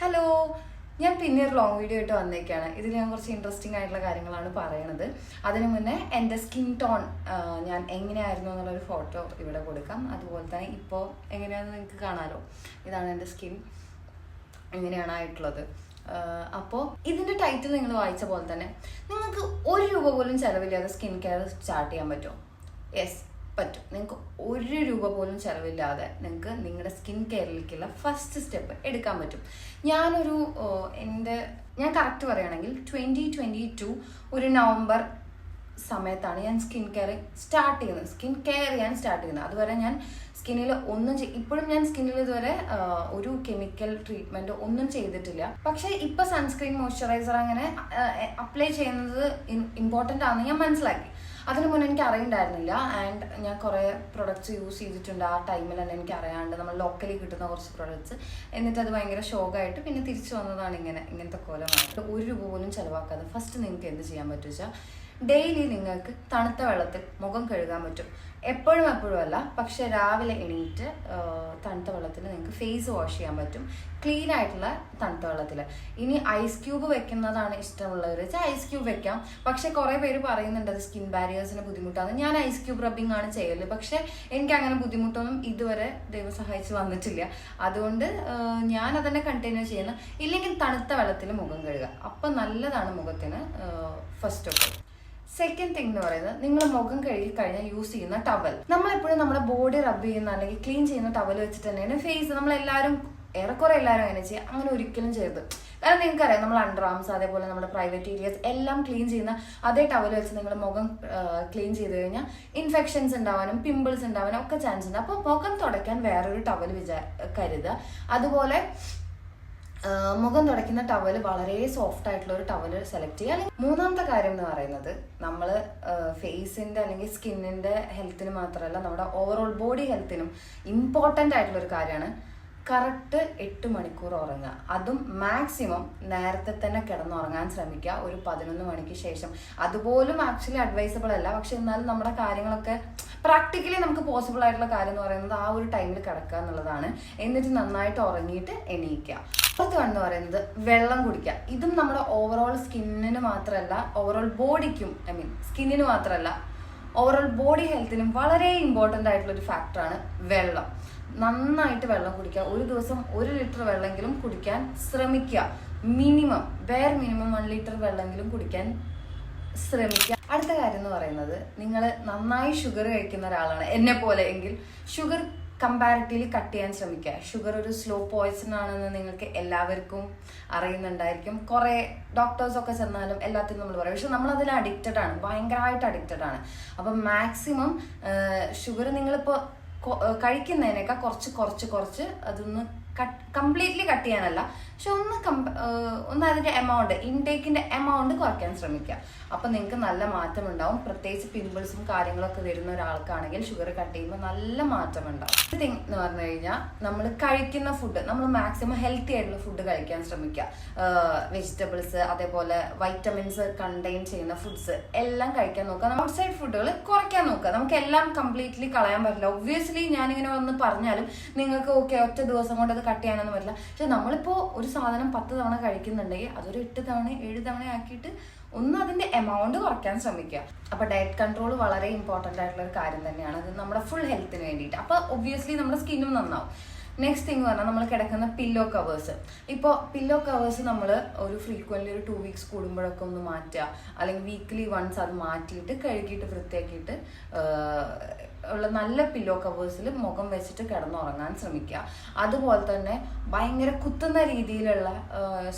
Hello ഞാൻ പിന്നെ ഒരു ലോങ് വീഡിയോ ആയിട്ട് വന്നേക്കാണ്. ഇതിൽ ഞാൻ കുറച്ച് ഇൻട്രസ്റ്റിംഗ് ആയിട്ടുള്ള കാര്യങ്ങളാണ് പറയണത്. അതിനു മുന്നേ എന്റെ സ്കിൻ ടോൺ ഞാൻ എങ്ങനെയായിരുന്നു എന്നുള്ളൊരു ഫോട്ടോ ഇവിടെ കൊടുക്കാം. അതുപോലെ തന്നെ ഇപ്പോൾ എങ്ങനെയാണെന്ന് നിങ്ങൾക്ക് കാണാമല്ലോ ഇതാണ് എന്റെ സ്കിൻ എങ്ങനെയാണ് ആയിട്ടുള്ളത്. അപ്പോൾ ഇതിന്റെ ടൈറ്റിൽ നിങ്ങൾ വായിച്ച പോലെ തന്നെ നിങ്ങൾക്ക് ഒരു രൂപ പോലും ചിലവില്ലാതെ സ്കിൻ കെയർ സ്റ്റാർട്ട് ചെയ്യാൻ പറ്റുമോ? യെസ് പറ്റും. നിങ്ങൾക്ക് ഒരു രൂപ പോലും ചിലവില്ലാതെ നിങ്ങൾക്ക് നിങ്ങളുടെ സ്കിൻ കെയറിലേക്കുള്ള ഫസ്റ്റ് സ്റ്റെപ്പ് എടുക്കാൻ പറ്റും. ഞാനൊരു എന്റെ ഞാൻ കറക്റ്റ് പറയുകയാണെങ്കിൽ ട്വന്റി ട്വന്റി ടു ഒരു നവംബർ സമയത്താണ് ഞാൻ സ്കിൻ കെയർ സ്റ്റാർട്ട് ചെയ്യുന്നത്. സ്കിൻ കെയർ ഞാൻ സ്റ്റാർട്ട് ചെയ്യുന്നത്. അതുവരെ ഞാൻ സ്കിന്നിൽ ഒന്നും ഇപ്പോഴും ഞാൻ സ്കിന്നിൽ ഇതുവരെ ഒരു കെമിക്കൽ ട്രീറ്റ്മെന്റ് ഒന്നും ചെയ്തിട്ടില്ല. പക്ഷേ ഇപ്പോൾ സൺസ്ക്രീൻ മോയ്സ്ചറൈസർ അങ്ങനെ അപ്ലൈ ചെയ്യുന്നത് ഇമ്പോർട്ടന്റ് ആണെന്ന് ഞാൻ മനസ്സിലാക്കി. അതിന് മുന്നേ എനിക്ക് അറിയണ്ടായിരുന്നില്ല. ആൻഡ് ഞാൻ കുറേ പ്രൊഡക്ട്സ് യൂസ് ചെയ്തിട്ടുണ്ട് ആ ടൈമിൽ തന്നെ എനിക്ക് അറിയാണ്ട് നമ്മൾ ലോക്കലി കിട്ടുന്ന കുറച്ച് പ്രൊഡക്ട്സ് എന്നിട്ട് അത് ഭയങ്കര ഷോക്കായിട്ട് പിന്നെ തിരിച്ചു വന്നതാണ് ഇങ്ങനെ ഇങ്ങനത്തെ കോലമായിട്ട് ഒരു രൂപ പോലും ചിലവാക്കാതെ ഫസ്റ്റ് നിങ്ങൾക്ക് എന്ത് ചെയ്യാൻ പറ്റും വെച്ചാൽ ഡെയിലി നിങ്ങൾക്ക് തണുത്ത വെള്ളത്തിൽ മുഖം കഴുകാൻ പറ്റും. എപ്പോഴും എപ്പോഴും അല്ല പക്ഷെ രാവിലെ എണീറ്റ് തണുത്ത വെള്ളത്തിൽ നിങ്ങൾക്ക് ഫേസ് വാഷ് ചെയ്യാൻ പറ്റും. ക്ലീൻ ആയിട്ടുള്ള തണുത്ത വെള്ളത്തിൽ ഇനി ഐസ് ക്യൂബ് വെക്കുന്നതാണ് ഇഷ്ടമുള്ളവർ വെച്ചാൽ ഐസ് ക്യൂബ് വെക്കാം. പക്ഷെ കുറേ പേര് പറയുന്നുണ്ട് അത് സ്കിൻ ബാരിയേഴ്സിന് ബുദ്ധിമുട്ടാണ് ഞാൻ ഐസ് ക്യൂബ് റബ്ബിംഗ് ആണ് ചെയ്യൽ. പക്ഷെ എനിക്ക് അങ്ങനെ ബുദ്ധിമുട്ടൊന്നും ഇതുവരെ ദൈവം സഹായിച്ച് വന്നിട്ടില്ല. അതുകൊണ്ട് ഞാൻ അതന്നെ കണ്ടിന്യൂ ചെയ്യുന്നു ഇല്ലെങ്കിൽ തണുത്ത വെള്ളത്തിൽ മുഖം കഴുകുക അപ്പം നല്ലതാണ് മുഖത്തിന് first of all second thing എന്ന് പറയുന്നത് നിങ്ങൾ മുഖം കഴുകി കഴിഞ്ഞാൽ യൂസ് ചെയ്യുന്ന ടവൽ നമ്മളെപ്പോഴും നമ്മുടെ ബോഡി റബ് ചെയ്യുന്ന അല്ലെങ്കിൽ ക്ലീൻ ചെയ്യുന്ന ടവൽ വെച്ചിട്ട് തന്നെയാണ് ഫേസ് നമ്മളെല്ലാവരും ഏറെക്കുറെ എല്ലാവരും അങ്ങനെ ചെയ്യുക അങ്ങനെ ഒരിക്കലും ചെയ്ത് കാരണം നിങ്ങൾക്കറിയാം നമ്മൾ അണ്ടർ ആംസ് അതേപോലെ നമ്മുടെ പ്രൈവറ്റ് ഏരിയസ് എല്ലാം ക്ലീൻ ചെയ്യുന്ന അതേ ടവൽ വെച്ച് നിങ്ങൾ മുഖം ക്ലീൻ ചെയ്ത് കഴിഞ്ഞാൽ ഇൻഫെക്ഷൻസ് ഉണ്ടാവാനും പിമ്പിൾസ് ഉണ്ടാവാനും ഒക്കെ ചാൻസ് ഉണ്ട്. അപ്പോൾ മുഖം തുടയ്ക്കാൻ വേറൊരു ടവൽ വിചാ കരുതുക. അതുപോലെ മുഖം തുടയ്ക്കുന്ന ടവൽ വളരെ സോഫ്റ്റ് ആയിട്ടുള്ള ഒരു ടവൽ സെലക്ട് ചെയ്യുക. അല്ലെങ്കിൽ മൂന്നാമത്തെ കാര്യം എന്ന് പറയുന്നത് നമ്മൾ ഫേസിന്റെ അല്ലെങ്കിൽ സ്കിന്നിന്റെ ഹെൽത്തിന് മാത്രമല്ല നമ്മുടെ ഓവറോൾ ബോഡി ഹെൽത്തിനും ഇമ്പോർട്ടന്റ് ആയിട്ടുള്ള ഒരു കാര്യമാണ് കറക്റ്റ് എട്ട് മണിക്കൂർ ഉറങ്ങുക. അതും മാക്സിമം നേരത്തെ തന്നെ കിടന്നുറങ്ങാൻ ശ്രമിക്കുക. ഒരു പതിനൊന്ന് മണിക്ക് ശേഷം. അതുപോലും ആക്ച്വലി അഡ്വൈസബിൾ അല്ല. പക്ഷെ എന്നാലും നമ്മുടെ കാര്യങ്ങളൊക്കെ പ്രാക്ടിക്കലി നമുക്ക് പോസിബിൾ ആയിട്ടുള്ള കാര്യം എന്ന് പറയുന്നത് ആ ഒരു ടൈമിൽ കിടക്കുക എന്നുള്ളതാണ്. എന്നിട്ട് നന്നായിട്ട് ഉറങ്ങിയിട്ട് എണീക്കുക. വൺ എന്ന് പറയുന്നത് വെള്ളം കുടിക്കുക. ഇതും നമ്മുടെ ഓവറോൾ സ്കിന്നിന് മാത്രമല്ല ഓവറോൾ ബോഡിക്കും ഐ മീൻ സ്കിന്നിന് മാത്രമല്ല ഓവറോൾ ബോഡി ഹെൽത്തിനും വളരെ ഇമ്പോർട്ടന്റ് ആയിട്ടുള്ള ഒരു ഫാക്ടറാണ് വെള്ളം. നന്നായിട്ട് വെള്ളം കുടിക്കുക. ഒരു ദിവസം ഒരു ലിറ്റർ വെള്ളമെങ്കിലും കുടിക്കാൻ ശ്രമിക്കുക. മിനിമം വേർ മിനിമം വൺ ലിറ്റർ വെള്ളമെങ്കിലും കുടിക്കാൻ ശ്രമിക്കുക. അടുത്ത കാര്യം എന്ന് പറയുന്നത് നിങ്ങൾ നന്നായി ഷുഗർ കഴിക്കുന്ന ഒരാളാണ് എന്നെ പോലെ എങ്കിൽ ഷുഗർ കമ്പാരിറ്റീവ്ലി കട്ട് ചെയ്യാൻ ശ്രമിക്കുക. ഷുഗർ ഒരു സ്ലോ പോയ്സൺ ആണെന്ന് നിങ്ങൾക്ക് എല്ലാവർക്കും അറിയുന്നുണ്ടായിരിക്കും. കുറേ ഡോക്ടേഴ്സൊക്കെ ചെന്നാലും എല്ലാത്തിനും നമ്മൾ പറയും. പക്ഷെ നമ്മൾ അതിൽ അഡിക്റ്റഡ് ആണ്. ഭയങ്കരമായിട്ട് അഡിക്റ്റഡ് ആണ്. അപ്പം മാക്സിമം ഷുഗർ നിങ്ങളിപ്പോൾ കഴിക്കുന്നതിനേക്കാൾ കുറച്ച് കുറച്ച് കുറച്ച് അതൊന്ന് കട്ട് കംപ്ലീറ്റ്ലി കട്ട് ചെയ്യാനല്ല. പക്ഷെ ഒന്ന് കമ്പ ഒന്ന് അതിന്റെ എമൗണ്ട് ഇൻടേക്കിന്റെ എമൗണ്ട് കുറയ്ക്കാൻ ശ്രമിക്കുക. അപ്പൊ നിങ്ങൾക്ക് നല്ല മാറ്റം ഉണ്ടാവും പ്രത്യേകിച്ച് പിമ്പിൾസും കാര്യങ്ങളൊക്കെ വരുന്ന ഒരാൾക്കാണെങ്കിൽ ഷുഗർ കട്ട് ചെയ്യുമ്പോൾ നല്ല മാറ്റം ഉണ്ടാവും തിങ് എന്ന് പറഞ്ഞു കഴിഞ്ഞാൽ നമ്മൾ കഴിക്കുന്ന ഫുഡ് നമ്മൾ മാക്സിമം ഹെൽത്തി ആയിട്ടുള്ള ഫുഡ് കഴിക്കാൻ ശ്രമിക്കുക. വെജിറ്റബിൾസ് അതേപോലെ വൈറ്റമിൻസ് കണ്ടെയ്ൻ ചെയ്യുന്ന ഫുഡ്സ് എല്ലാം കഴിക്കാൻ നോക്കുക. ഔട്ട് സൈഡ് ഫുഡുകൾ കുറയ്ക്കാൻ നോക്കുക. നമുക്ക് എല്ലാം കംപ്ലീറ്റ്ലി കളയാൻ പറ്റില്ല. ഒബ്വിയസ്ലി ഞാനിങ്ങനെ വന്ന് പറഞ്ഞാലും നിങ്ങൾക്ക് ഓക്കെ ഒറ്റ ദിവസം കൊണ്ട് അത് കട്ട് ചെയ്യാനൊന്നും പറ്റില്ല. പക്ഷെ നമ്മളിപ്പോൾ ഒരു സാധനം പത്ത് തവണ കഴിക്കുന്നുണ്ടെങ്കിൽ അതൊരു എട്ട് തവണ ഏഴ് തവണ ആക്കിയിട്ട് ഒന്ന് അതിന്റെ എമൗണ്ട് കുറയ്ക്കാൻ ശ്രമിക്കുക. അപ്പൊ ഡയറ്റ് കൺട്രോൾ വളരെ ഇമ്പോർട്ടന്റ് ആയിട്ടുള്ള ഒരു കാര്യം തന്നെയാണ്. അത് നമ്മുടെ ഫുൾ ഹെൽത്തിന് വേണ്ടിയിട്ട്. അപ്പൊ ഒബ്വിയസ്ലി നമ്മുടെ സ്കിന്നും നന്നാവും. നെക്സ്റ്റ് തിങ് പറഞ്ഞാൽ നമ്മൾ കിടക്കുന്ന പില്ലോ കവേഴ്സ് ഇപ്പോൾ പില്ലോ കവേഴ്സ് നമ്മൾ ഒരു ഫ്രീക്വന്റ്ലി ഒരു ടു വീക്സ് കൂടുമ്പോഴൊക്കെ ഒന്ന് മാറ്റുക. അല്ലെങ്കിൽ വീക്ക്ലി വൺസ് അത് മാറ്റിയിട്ട് കഴുകിയിട്ട് വൃത്തിയാക്കിയിട്ട് ഉള്ള നല്ല പില്ലോ കവേഴ്സിൽ മുഖം വെച്ചിട്ട് കിടന്നുറങ്ങാൻ ശ്രമിക്കുക. അതുപോലെ തന്നെ ഭയങ്കര കുത്തുന്ന രീതിയിലുള്ള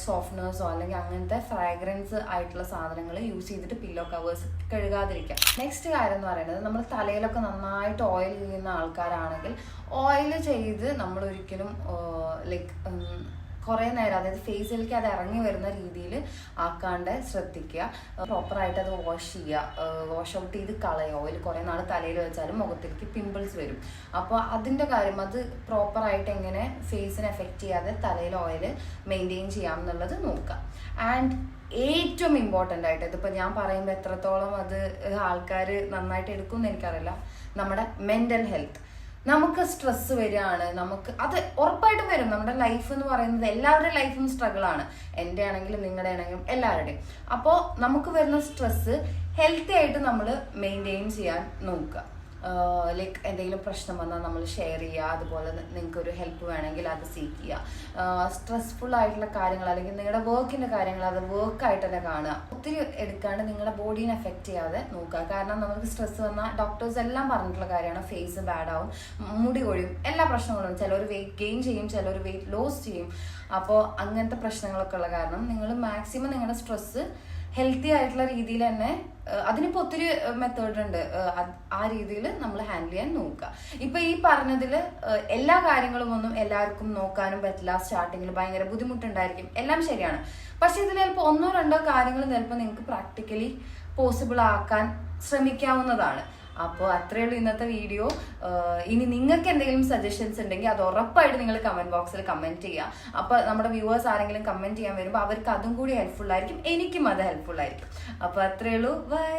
സോഫ്റ്റ്നേഴ്സോ അല്ലെങ്കിൽ അങ്ങനത്തെ ഫ്രാഗ്രൻസ് ആയിട്ടുള്ള സാധനങ്ങൾ യൂസ് ചെയ്തിട്ട് പില്ലോ കവേഴ്സ് കഴുകാതിരിക്കുക. നെക്സ്റ്റ് കാര്യം എന്ന് പറയുന്നത് നമ്മൾ തലയിലൊക്കെ നന്നായിട്ട് ഓയിൽ ചെയ്യുന്ന ആൾക്കാരാണെങ്കിൽ ഓയിൽ ചെയ്ത് നമ്മൾ ഒരിക്കലും ലൈക്ക് കുറേ നേരം അതായത് ഫേസിലേക്ക് അത് ഇറങ്ങി വരുന്ന രീതിയിൽ ആക്കാണ്ട് ശ്രദ്ധിക്കുക. പ്രോപ്പറായിട്ട് അത് വാഷ് ചെയ്യുക. വാഷ് ഔട്ട് ചെയ്ത് കളയുക. ഓയിൽ കുറേ നാൾ തലയിൽ വെച്ചാലും മുഖത്തേക്ക് പിമ്പിൾസ് വരും. അപ്പോൾ അതിന്റെ കാര്യം അത് പ്രോപ്പറായിട്ട് എങ്ങനെ ഫേസിനെ എഫക്റ്റ് ചെയ്യാതെ തലയിൽ ഓയിൽ മെയിന്റെയിൻ ചെയ്യാം എന്നുള്ളത് നോക്കുക. ആൻഡ് ഏറ്റവും ഇമ്പോർട്ടന്റ് ആയിട്ട് ഇതിപ്പോൾ ഞാൻ പറയുമ്പോൾ എത്രത്തോളം അത് ആൾക്കാർ നന്നായിട്ട് എടുക്കുമെന്ന് എനിക്കറിയില്ല. നമ്മുടെ മെന്റൽ ഹെൽത്ത് നമുക്ക് സ്ട്രെസ് വരികയാണ് നമുക്ക് അത് ഉറപ്പായിട്ടും വരും. നമ്മുടെ ലൈഫ് എന്ന് പറയുന്നത് എല്ലാവരുടെ ലൈഫും സ്ട്രഗിൾ ആണ്. എന്റെ ആണെങ്കിലും നിങ്ങളുടെ ആണെങ്കിലും എല്ലാവരുടെയും. അപ്പോൾ നമുക്ക് വരുന്ന സ്ട്രെസ് ഹെൽത്തി ആയിട്ട് നമ്മൾ മെയിന്റെയിൻ ചെയ്യാൻ നോക്കുക. ലൈക്ക് എന്തെങ്കിലും പ്രശ്നം വന്നാൽ നമ്മൾ ഷെയർ ചെയ്യുക. അതുപോലെ നിങ്ങൾക്ക് ഒരു ഹെൽപ്പ് വേണമെങ്കിൽ അത് സീക്ക് ചെയ്യുക. സ്ട്രെസ്ഫുൾ ആയിട്ടുള്ള കാര്യങ്ങൾ അല്ലെങ്കിൽ നിങ്ങളുടെ വർക്കിന്റെ കാര്യങ്ങൾ അത് വർക്കായിട്ട് തന്നെ കാണുക. ഒത്തിരി എടുക്കാണ്ട് നിങ്ങളുടെ ബോഡീനെ എഫക്റ്റ് ചെയ്യാതെ നോക്കുക. കാരണം നമുക്ക് സ്ട്രെസ് വന്നാൽ ഡോക്ടേഴ്സ് എല്ലാം പറഞ്ഞിട്ടുള്ള കാര്യമാണ്. ഫേസ് ബാഡ് ആവും മുടി കൊഴിയും എല്ലാ പ്രശ്നങ്ങളും ചിലർ വെയിറ്റ് ഗെയിൻ ചെയ്യും ചിലർ വെയിറ്റ് ലോസ് ചെയ്യും. അപ്പോൾ അങ്ങനത്തെ പ്രശ്നങ്ങളൊക്കെ ഉള്ള കാരണം നിങ്ങൾ മാക്സിമം നിങ്ങളുടെ സ്ട്രെസ്സ് ഹെൽത്തി ആയിട്ടുള്ള രീതിയിൽ തന്നെ അതിനിപ്പോ ഒത്തിരി മെത്തേഡ് ഉണ്ട്. ആ രീതിയിൽ നമ്മൾ ഹാൻഡിൽ ചെയ്യാൻ നോക്കുക. ഇപ്പൊ ഈ പറഞ്ഞതിൽ എല്ലാ കാര്യങ്ങളും ഒന്നും എല്ലാവർക്കും നോക്കാനും പറ്റില്ല. സ്റ്റാർട്ടിങ്ങിൽ ഭയങ്കര ബുദ്ധിമുട്ടുണ്ടായിരിക്കും. എല്ലാം ശരിയാണ്. പക്ഷെ ഇതിൽ ചിലപ്പോൾ ഒന്നോ രണ്ടോ കാര്യങ്ങൾ ചിലപ്പോൾ നിങ്ങൾക്ക് പ്രാക്ടിക്കലി പോസിബിൾ ആക്കാൻ ശ്രമിക്കാവുന്നതാണ്. അപ്പോൾ അത്രയേ ഉള്ളൂ ഇന്നത്തെ വീഡിയോ. ഇനി നിങ്ങൾക്ക് എന്തെങ്കിലും സജഷൻസ് ഉണ്ടെങ്കിൽ അത് ഉറപ്പായിട്ട് നിങ്ങൾ കമന്റ് ബോക്സിൽ കമന്റ് ചെയ്യുക. അപ്പോൾ നമ്മുടെ വ്യൂവേഴ്സ് ആരെങ്കിലും കമന്റ് ചെയ്യാൻ വരുമ്പോൾ അവർക്ക് അതും കൂടി ഹെൽപ്ഫുൾ ആയിരിക്കും എനിക്കും അത് ഹെൽപ്ഫുൾ ആയിരിക്കും. അപ്പോൾ അത്രയേ ഉള്ളൂ ബൈ